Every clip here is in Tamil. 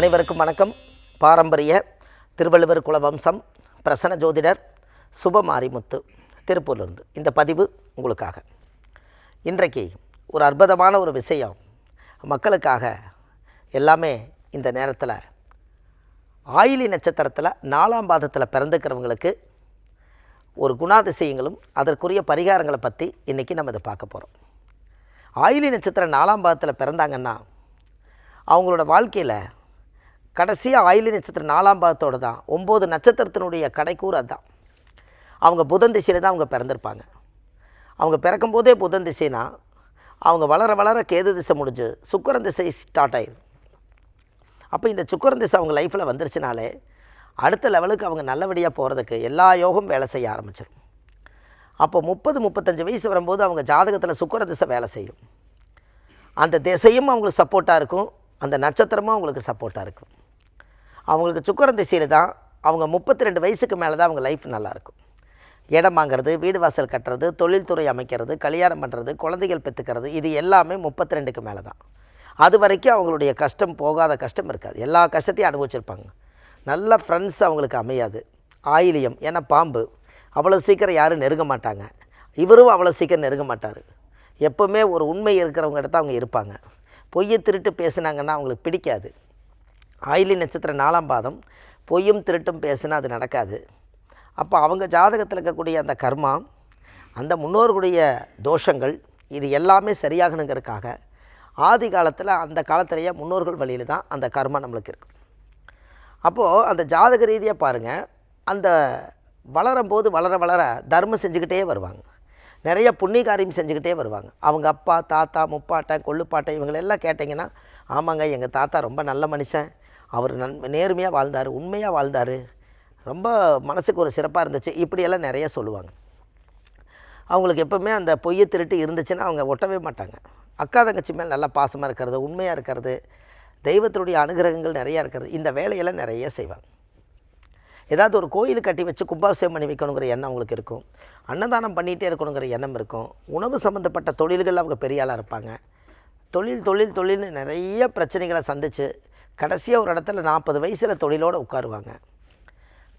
அனைவருக்கும் வணக்கம். பாரம்பரிய திருவள்ளுவர் குலவம்சம் பிரசன்ன ஜோதிடர் சுபமாரிமுத்து திருப்பூர்லேருந்து. இந்த பதிவு உங்களுக்காக. இன்றைக்கு ஒரு அற்புதமான ஒரு விஷயம் மக்களுக்காக எல்லாமே இந்த நேரத்தில் ஆயிலி நட்சத்திரத்தில் நாலாம் பாதத்தில் பிறந்துக்கிறவங்களுக்கு ஒரு குணாதிசயங்களும் அதற்குரிய பரிகாரங்களை பற்றி இன்றைக்கி நம்ம இதை பார்க்க போகிறோம் ஆயிலி நட்சத்திரம் நாலாம் பாதத்தில் பிறந்தாங்கன்னா அவங்களோட வாழ்க்கையில் கடைசியாக ஆயிலி நட்சத்திரம் நாலாம் பாதத்தோடு தான். ஒம்பது நட்சத்திரத்தினுடைய கடைக்கூர் அதுதான் அவங்க புதன் திசையில் தான் அவங்க பிறந்திருப்பாங்க. அவங்க பிறக்கும்போதே புதன் திசைனா அவங்க வளர வளர கேது திசை முடிஞ்சு சுக்கரன் திசை ஸ்டார்ட் ஆயிடும் அப்போ இந்த சுக்கரன் திசை அவங்க லைஃப்பில் வந்துருச்சுனாலே அடுத்த லெவலுக்கு அவங்க நல்லபடியாக போகிறதுக்கு எல்லா யோகம் வேலை செய்ய ஆரம்பிச்சிடும் அப்போ முப்பது முப்பத்தஞ்சு வயசு வரும்போது அவங்க ஜாதகத்தில் சுக்கர திசை வேலை செய்யும். அந்த திசையும் அவங்களுக்கு சப்போர்ட்டாக இருக்கும். அந்த நட்சத்திரமும் அவங்களுக்கு சப்போர்ட்டாக இருக்கும். அவங்களுக்கு சுக்கரன் திசையில் தான் அவங்க முப்பத்தி ரெண்டு வயசுக்கு மேலே தான் அவங்க லைஃப் நல்லாயிருக்கும் இடம் வாங்குறது வீடு வாசல் கட்டுறது தொழில்துறை அமைக்கிறது கல்யாணம் பண்ணுறது குழந்தைகள் பெற்றுக்கிறது இது எல்லாமே முப்பத்தி ரெண்டுக்கு மேலே தான். அது வரைக்கும் அவங்களுடைய கஷ்டம் போகாத கஷ்டம் இருக்காது. எல்லா கஷ்டத்தையும் அனுபவிச்சிருப்பாங்க. நல்ல ஃப்ரெண்ட்ஸ் அவங்களுக்கு அமையாது. ஆயிலியம் ஏன்னா பாம்பு. அவ்வளோ சீக்கிரம் யாரும் நெருங்க மாட்டாங்க. இவரும் அவ்வளோ சீக்கிரம் நெருங்க மாட்டார். எப்போவுமே ஒரு உண்மை இருக்கிறவங்க இடத்த அவங்க இருப்பாங்க. பொய்யை திருட்டு பேசுனாங்கன்னா அவங்களுக்கு பிடிக்காது. ஆயிலி நட்சத்திரம் நாலாம் பாதம் பொய்யும் திருட்டும் பேசினா அது நடக்காது. அப்போ அவங்க ஜாதகத்தில் இருக்கக்கூடிய அந்த கர்மா அந்த முன்னோர்களுடைய தோஷங்கள் இது எல்லாமே சரியாகணுங்கிறதுக்காக ஆதி காலத்தில் அந்த காலத்திலேயே முன்னோர்கள் வழியில் தான் அந்த கர்மா நம்மளுக்கு இருக்கும் அப்போது அந்த ஜாதக ரீதியாக பாருங்கள் அந்த வளரும்போது வளர வளர தர்மம் செஞ்சுக்கிட்டே வருவாங்க. நிறைய புண்ணிய காரியம் செஞ்சுக்கிட்டே வருவாங்க. அவங்க அப்பா தாத்தா முப்பாட்டன் கொள்ளுப்பாட்டை இவங்களெல்லாம் கேட்டிங்கன்னா ஆமாங்க எங்கள் தாத்தா ரொம்ப நல்ல மனுஷன். அவர் நன் நேர்மையாக வாழ்ந்தார் உண்மையாக வாழ்ந்தார். ரொம்ப மனசுக்கு ஒரு சிறப்பாக இருந்துச்சு. இப்படியெல்லாம் நிறைய சொல்லுவாங்க. அவங்களுக்கு எப்போவுமே அந்த பொய்யை திருட்டு இருந்துச்சுன்னா அவங்க ஒட்டவே மாட்டாங்க. அக்கா தங்கச்சி மேல் நல்லா பாசமாக இருக்கிறது உண்மையாக இருக்கிறது தெய்வத்தினுடைய அனுகிரகங்கள் நிறையா இருக்கிறது இந்த வேலையெல்லாம் நிறைய செய்வாங்க. ஏதாவது ஒரு கோயில் கட்டி வச்சு கும்பாபிஷேகம் பண்ணி வைக்கணுங்கிற எண்ணம் அவங்களுக்கு இருக்கும். அன்னதானம் பண்ணிகிட்டே இருக்கணுங்கிற எண்ணம் இருக்கும். உணவு சம்மந்தப்பட்ட தொழில்கள் அவங்க பெரிய ஆளாக இருப்பாங்க. தொழில் தொழில் தொழில்னு நிறைய பிரச்சனைகளை சந்தித்து கடைசியாக ஒரு இடத்துல நாற்பது வயசில் தொழிலோடு உட்காருவாங்க.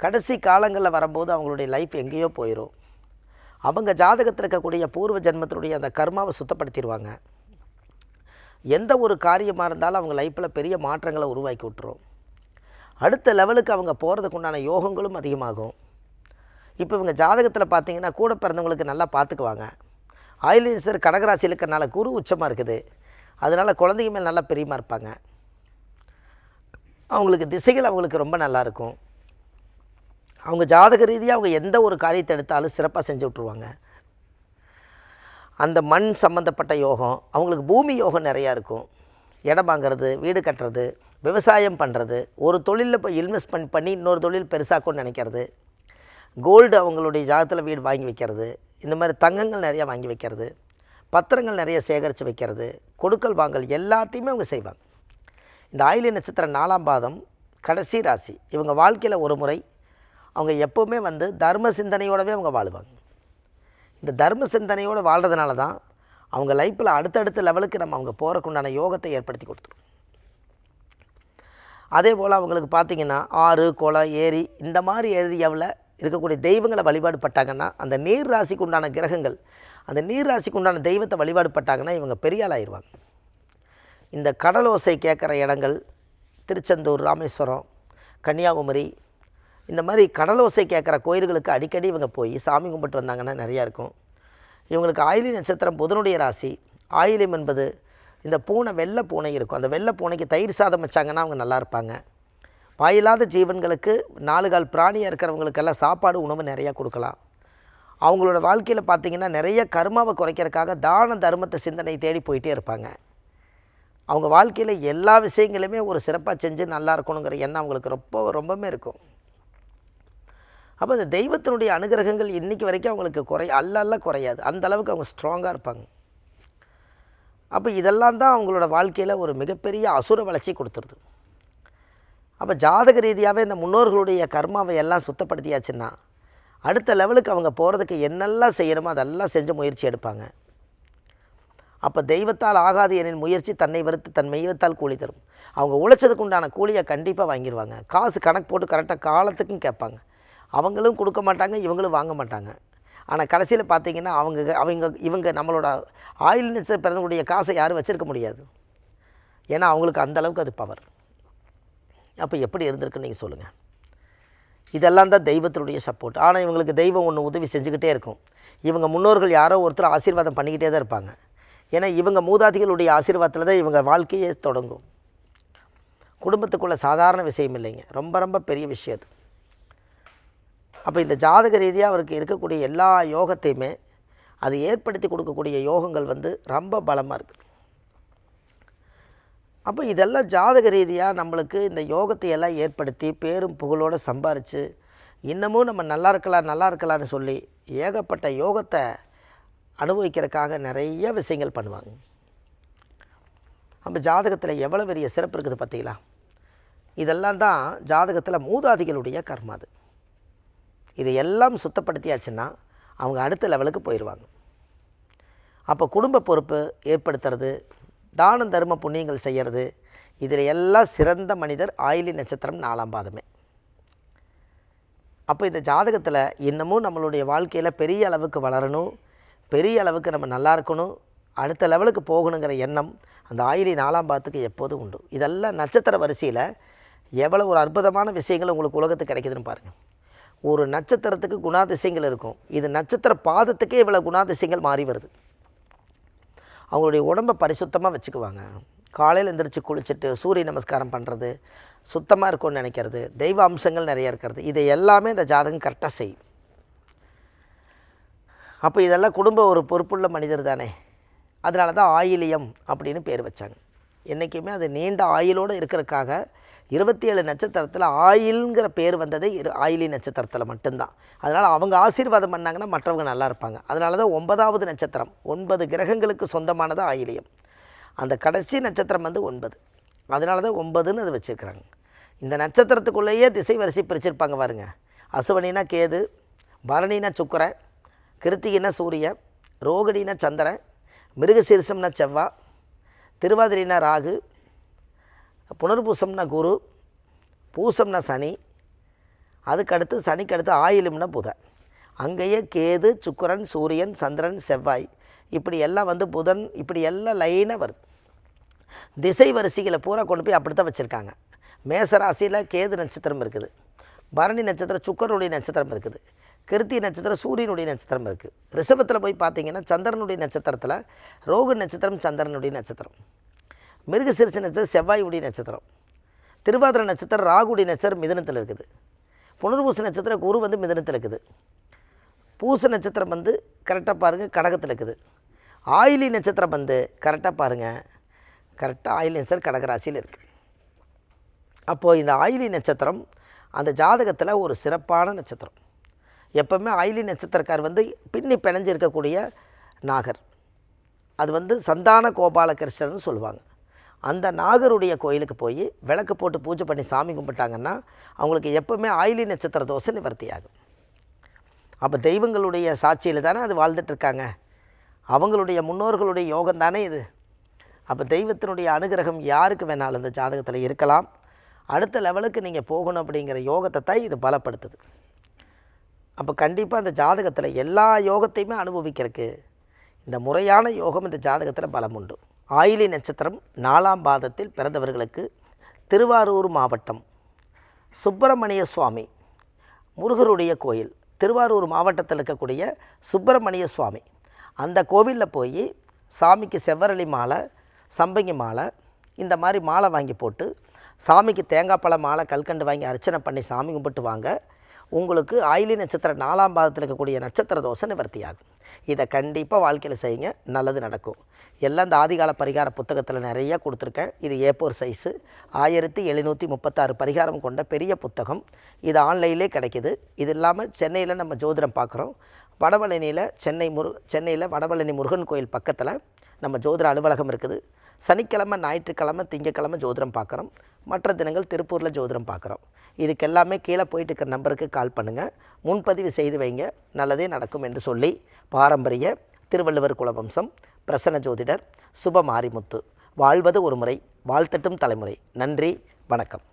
கடைசி காலங்களில் வரும்போது அவங்களுடைய லைஃப் எங்கேயோ போயிடும் அவங்க ஜாதகத்தில் இருக்கக்கூடிய பூர்வ ஜென்மத்தினுடைய அந்த கர்மாவை சுத்தப்படுத்திடுவாங்க எந்த ஒரு காரியமாக இருந்தாலும் அவங்க லைஃப்பில் பெரிய மாற்றங்களை உருவாக்கி விட்டுரும். அடுத்த லெவலுக்கு அவங்க போகிறதுக்கு உண்டான யோகங்களும் அதிகமாகும். இப்போ இவங்க ஜாதகத்தில் பார்த்தீங்கன்னா கூட பிறந்தவங்களுக்கு நல்லா பார்த்துக்குவாங்க ஆயிலேசர் கடகராசியில் இருக்கிறனால குரு உச்சமாக இருக்குது. அதனால் குழந்தைங்க மேல் நல்லா பெரியமாக இருப்பாங்க. அவங்களுக்கு திசைகள் அவங்களுக்கு ரொம்ப நல்லா இருக்கும் அவங்க ஜாதக ரீதியாக அவங்க எந்த ஒரு காரியத்தை எடுத்தாலும் சிறப்பாக செஞ்சு விட்ருவாங்க அந்த மண் சம்மந்தப்பட்ட யோகம் அவங்களுக்கு பூமி யோகம் நிறையா இருக்கும். இடம் வாங்குறது வீடு கட்டுறது விவசாயம் பண்ணுறது ஒரு தொழிலில் இப்போ இன்வெஸ்ட்மெண்ட் பண்ணி இன்னொரு தொழில் பெருசாக்கும்னு நினைக்கிறது. கோல்டு அவங்களுடைய ஜாதகத்தில் வீடு வாங்கி வைக்கிறது. இந்த மாதிரி தங்கங்கள் நிறையா வாங்கி வைக்கிறது. பத்திரங்கள் நிறைய சேகரித்து வைக்கிறது. கொடுக்கல் வாங்கல் எல்லாத்தையுமே அவங்க செய்வாங்க. இந்த ஆயிலி நட்சத்திரம் நாலாம் பாதம் கடைசி ராசி. இவங்க வாழ்க்கையில் ஒரு முறை அவங்க எப்போவுமே வந்து தர்ம சிந்தனையோடவே அவங்க வாழ்வாங்க. இந்த தர்ம சிந்தனையோடு வாழ்கிறதுனால தான் அவங்க லைஃப்பில் அடுத்தடுத்த லெவலுக்கு நம்ம அவங்க போகிறக்குண்டான யோகத்தை ஏற்படுத்தி கொடுத்துரும். அதே போல் அவங்களுக்கு பார்த்திங்கன்னா ஆறு குளம் ஏரி இந்த மாதிரி ஏரியாவில் இருக்கக்கூடிய தெய்வங்களை வழிபாடு பட்டாங்கன்னா அந்த நீர் ராசிக்கு உண்டான கிரகங்கள் அந்த நீர் ராசிக்கு உண்டான தெய்வத்தை வழிபாடு பட்டாங்கன்னா இவங்க பெரிய ஆளாயிருவாங்க இந்த கடலோசை கேட்குற இடங்கள் திருச்செந்தூர் ராமேஸ்வரம் கன்னியாகுமரி இந்த மாதிரி கடலோசை கேட்குற கோயில்களுக்கு அடிக்கடி இவங்க போய் சாமி கும்பிட்டு வந்தாங்கன்னா நிறையா இருக்கும். இவங்களுக்கு ஆயிலி நட்சத்திரம் புதனுடைய ராசி. ஆயிலியம் என்பது இந்த பூனை வெள்ளை பூனை இருக்கும். அந்த வெள்ளை பூனைக்கு தயிர் சாதம் வச்சாங்கன்னா அவங்க நல்லா இருப்பாங்க. வாயில்லாத ஜீவன்களுக்கு நாலு கால் பிராணியாக இருக்கிறவங்களுக்கெல்லாம் சாப்பாடு உணவு நிறையா கொடுக்கலாம். அவங்களோட வாழ்க்கையில் பார்த்திங்கன்னா நிறைய கர்மாவை குறைக்கிறதுக்காக தான தர்மத்தை சிந்தனை தேடி போயிட்டே இருப்பாங்க. அவங்க வாழ்க்கையில் எல்லா விஷயங்களுமே ஒரு சிறப்பாக செஞ்சு நல்லா இருக்கணுங்கிற எண்ணம் அவங்களுக்கு ரொம்ப ரொம்பவுமே இருக்கும். அப்போ இந்த தெய்வத்தினுடைய அனுகிரகங்கள் இன்றைக்கி வரைக்கும் அவங்களுக்கு குறை அல்ல அல்ல குறையாது. அந்த அளவுக்கு அவங்க ஸ்ட்ராங்காக இருப்பாங்க. அப்போ இதெல்லாம் தான் அவங்களோட வாழ்க்கையில் ஒரு மிகப்பெரிய அசுர வளர்ச்சி கொடுத்துருது. அப்போ ஜாதக ரீதியாகவே இந்த முன்னோர்களுடைய கர்மாவை எல்லாம் சுத்தப்படுத்தியாச்சுன்னா அடுத்த லெவலுக்கு அவங்க போகிறதுக்கு என்னெல்லாம் செய்யணுமோ அதெல்லாம் செஞ்சு முயற்சி எடுப்பாங்க. அப்போ தெய்வத்தால் ஆகாது எனின் முயற்சி தன்னை வறுத்து தன் மெய்வத்தால் கூலி தரும். அவங்க உழைச்சதுக்கு உண்டான கூலியை கண்டிப்பாக வாங்கிடுவாங்க காசு கணக்கு போட்டு கரெக்டாக காலத்துக்கும் கேட்பாங்க. அவங்களும் கொடுக்க மாட்டாங்க இவங்களும் வாங்க மாட்டாங்க. ஆனால் கடைசியில் பார்த்தீங்கன்னா அவங்க அவங்க இவங்க நம்மளோட ஆயில் நிச்சய பிறந்தக்கூடிய காசை யாரும் வச்சிருக்க முடியாது. ஏன்னா அவங்களுக்கு அந்த அளவுக்கு அது பவர் அப்போ எப்படி இருந்திருக்குன்னு நீங்கள் சொல்லுங்கள் இதெல்லாம் தான் தெய்வத்தினுடைய சப்போர்ட் ஆனால் இவங்களுக்கு தெய்வம் ஒன்று உதவி செஞ்சுக்கிட்டே இருக்கும். இவங்க முன்னோர்கள் யாரோ ஒருத்தர் ஆசீர்வாதம் பண்ணிக்கிட்டே தான் இருப்பாங்க. ஏன்னா இவங்க மூதாதிகளுடைய ஆசீர்வாதத்தில் தான் இவங்க வாழ்க்கையே தொடங்கும். குடும்பத்துக்குள்ளே சாதாரண விஷயம் இல்லைங்க. ரொம்ப ரொம்ப பெரிய விஷயம் அது. அப்போ இந்த ஜாதக ரீதியாக அவருக்கு இருக்கக்கூடிய எல்லா யோகத்தையுமே அது ஏற்படுத்தி கொடுக்கக்கூடிய யோகங்கள் வந்து ரொம்ப பலமாக இருக்குது அப்போ இதெல்லாம் ஜாதக ரீதியாக நம்மளுக்கு இந்த யோகத்தை எல்லாம் ஏற்படுத்தி பேரும் புகழோடு சம்பாரித்து இன்னமும் நம்ம நல்லா இருக்கலாம் நல்லா இருக்கலாம்னு சொல்லி ஏகப்பட்ட யோகத்தை அனுபவிக்கிறதுக்காக நிறைய விஷயங்கள் பண்ணுவாங்க. நம்ம ஜாதகத்தில் எவ்வளோ பெரிய சிறப்பு இருக்குது பார்த்தீங்களா? இதெல்லாம் தான் ஜாதகத்தில் மூதாதிகளுடைய கர்மா அது. இது எல்லாம் சுத்தப்படுத்தியாச்சுன்னா அவங்க அடுத்த லெவலுக்கு போயிடுவாங்க அப்போ குடும்ப பொறுப்பு ஏற்படுத்துறது தானம் தர்ம புண்ணியங்கள் செய்கிறது இதில் எல்லாம் சிறந்த மனிதர் ஆயிலி நட்சத்திரம் நாலாம் பாதமே. அப்போ இந்த ஜாதகத்தில் இன்னமும் நம்மளுடைய வாழ்க்கையில் பெரிய அளவுக்கு வளரணும் பெரிய அளவுக்கு நம்ம நல்லா இருக்கணும் அடுத்த லெவலுக்கு போகணுங்கிற எண்ணம் அந்த ஆயிரி நாலாம் பாத்துக்கு எப்போதும் உண்டு. இதெல்லாம் நட்சத்திர வரிசையில் எவ்வளோ ஒரு அற்புதமான விஷயங்கள் உங்களுக்கு உலகத்துக்கு கிடைக்குதுன்னு பாருங்கள் ஒரு நட்சத்திரத்துக்கு குணாதிசயங்கள் இருக்கும். இது நட்சத்திர பாதத்துக்கே இவ்வளோ குணாதிசயங்கள் மாறி வருது. அவங்களுடைய உடம்பை பரிசுத்தமாக வச்சுக்குவாங்க. காலையில் எந்திரிச்சு குளிச்சுட்டு சூரிய நமஸ்காரம் பண்ணுறது சுத்தமாக இருக்கும்னு நினைக்கிறது தெய்வ அம்சங்கள் நிறைய இருக்கிறது. இதை எல்லாமே இந்த ஜாதகம் கரெக்டாக செய்யும். அப்போ இதெல்லாம் குடும்ப ஒரு பொறுப்புள்ள மனிதர் தானே. அதனால தான் ஆயிலியம் அப்படின்னு பேர் வச்சாங்க. என்றைக்குமே அது நீண்ட ஆயிலோடு இருக்கிறதுக்காக இருபத்தி ஏழு நட்சத்திரத்தில் ஆயில்ங்கிற பேர் வந்ததே இரு ஆயிலி நட்சத்திரத்தில் மட்டும்தான். அதனால் அவங்க ஆசீர்வாதம் பண்ணாங்கன்னா மற்றவங்க நல்லா இருப்பாங்க. அதனால தான் ஒன்பதாவது நட்சத்திரம் ஒன்பது கிரகங்களுக்கு சொந்தமானது ஆயிலியம். அந்த கடைசி நட்சத்திரம் வந்து ஒன்பது. அதனால தான் ஒன்பதுன்னு அது வச்சுருக்கிறாங்க இந்த நட்சத்திரத்துக்குள்ளேயே திசை வரிசை பிரிச்சிருப்பாங்க பாருங்கள் அசுவனினா கேது பரணினா சுக்கரை கிருத்திகினா சூரியன் ரோகிணினா சந்திரன் மிருகசீரிசம்னா செவ்வா திருவாதிரினா ராகு புனர்பூசம்னா குரு பூசம்னா சனி அதுக்கடுத்து சனிக்கு அடுத்து ஆயிலும்னா புதன். அங்கேயே கேது சுக்கிரன் சூரியன் சந்திரன் செவ்வாய். இப்படி எல்லாம் வந்து புதன் இப்படி எல்லாம் லைனாக வருது. திசை வரிசைகளை பூரா கொண்டு போய் அப்படி தான் வச்சுருக்காங்க மேசராசியில் கேது நட்சத்திரம் இருக்குது. பரணி நட்சத்திரம் சுக்கரனுடைய நட்சத்திரம் இருக்குது. கிருத்தி நட்சத்திரம் சூரியனுடைய நட்சத்திரம் இருக்குது ரிஷபத்தில் போய் பார்த்தீங்கன்னா சந்திரனுடைய நட்சத்திரத்தில் ரோகு நட்சத்திரம் சந்திரனுடைய நட்சத்திரம். மிருகசிரிச நட்சத்திரம் செவ்வாயுடைய நட்சத்திரம். திருவாதிரை நட்சத்திரம் ராகுடைய நட்சத்திரம் மிதனத்தில் இருக்குது. புனர்பூச நட்சத்திரம் குரு வந்து மிதனத்தில் இருக்குது. பூச நட்சத்திரம் வந்து கரெக்டாக பாருங்கள் கடகத்தில் இருக்குது. ஆயிலி நட்சத்திரம் வந்து கரெக்டாக பாருங்கள் கரெக்டாக ஆயிலி நட்சத்திரம் கடகராசியில் இருக்குது அப்போது இந்த ஆயிலி நட்சத்திரம் அந்த ஜாதகத்தில் ஒரு சிறப்பான நட்சத்திரம். எப்போவுமே ஆயிலி நட்சத்திரக்கார் வந்து பின்னி பிணைஞ்சு இருக்கக்கூடிய நாகர். அது வந்து சந்தான கோபாலகிருஷ்ணர்னு சொல்லுவாங்க. அந்த நாகருடைய கோயிலுக்கு போய் விளக்கு போட்டு பூஜை பண்ணி சாமி கும்பிட்டாங்கன்னா அவங்களுக்கு எப்போவுமே ஆயிலி நட்சத்திர தோசை நிவர்த்தி ஆகும் அப்போ தெய்வங்களுடைய சாட்சியில் தானே அது வாழ்ந்துட்டு இருக்காங்க அவங்களுடைய முன்னோர்களுடைய யோகம் தானே இது. அப்போ தெய்வத்தினுடைய அனுகிரகம் யாருக்கு வேணாலும் இந்த ஜாதகத்தில் இருக்கலாம். அடுத்த லெவலுக்கு நீங்கள் போகணும் அப்படிங்கிற யோகத்தை தான் இது பலப்படுத்துது. அப்போ கண்டிப்பாக அந்த ஜாதகத்தில் எல்லா யோகத்தையுமே அனுபவிக்கிறதுக்கு இந்த முறையான யோகம் இந்த ஜாதகத்தில் பலம் உண்டு. ஆயிலி நட்சத்திரம் நாலாம் பாதத்தில் பிறந்தவர்களுக்கு திருவாரூர் மாவட்டம் சுப்பிரமணிய சுவாமி முருகருடைய கோயில் திருவாரூர் மாவட்டத்தில் இருக்கக்கூடிய சுப்பிரமணிய சுவாமி. அந்த கோவிலில் போய் சாமிக்கு செவ்வரளி மாலை சம்பங்கி மாலை இந்த மாதிரி மாலை வாங்கி போட்டு சாமிக்கு தேங்காய் பழ மாலை கல்கண்டு வாங்கி அர்ச்சனை பண்ணி சாமி கும்பிட்டு வாங்க. உங்களுக்கு ஆயிலி நட்சத்திரம் நாலாம் பாதத்தில் இருக்கக்கூடிய நட்சத்திர தோசை நிவர்த்தியாகும். இதை கண்டிப்பாக வாழ்க்கையில் செய்யுங்க. நல்லது நடக்கும். எல்லாம் இந்த ஆதிகால பரிகார புத்தகத்தில் நிறைய கொடுத்துருக்கேன். இது ஏப்போர் சைஸு ஆயிரத்தி எழுநூற்றி முப்பத்தாறு பரிகாரம் கொண்ட பெரிய புத்தகம். இது ஆன்லைன்லே கிடைக்கிது. இது இல்லாமல் சென்னையில் நம்ம ஜோதிடம் பார்க்குறோம். வடபழனியில் சென்னை முரு சென்னையில் வடபழனி முருகன் கோயில் பக்கத்தில் நம்ம ஜோதிட அலுவலகம் இருக்குது. சனிக்கிழமை ஞாயிற்றுக்கிழமை திங்கக்கிழமை ஜோதிடம் பார்க்குறோம். மற்ற தினங்கள் திருப்பூரில் ஜோதிடம் பார்க்குறோம். இதுக்கு எல்லாமே கீழே போயிட்டு இருக்கிற நம்பருக்கு கால் பண்ணுங்கள் முன்பதிவு செய்து வைங்க. நல்லதே நடக்கும் என்று சொல்லி பாரம்பரிய திருவள்ளுவர் குலவம்சம் பிரசன்ன ஜோதிடர் சுப மாரிமுத்து வாழ்வது ஒரு முறை வாழ்த்தட்டும் தலைமுறை. நன்றி வணக்கம்.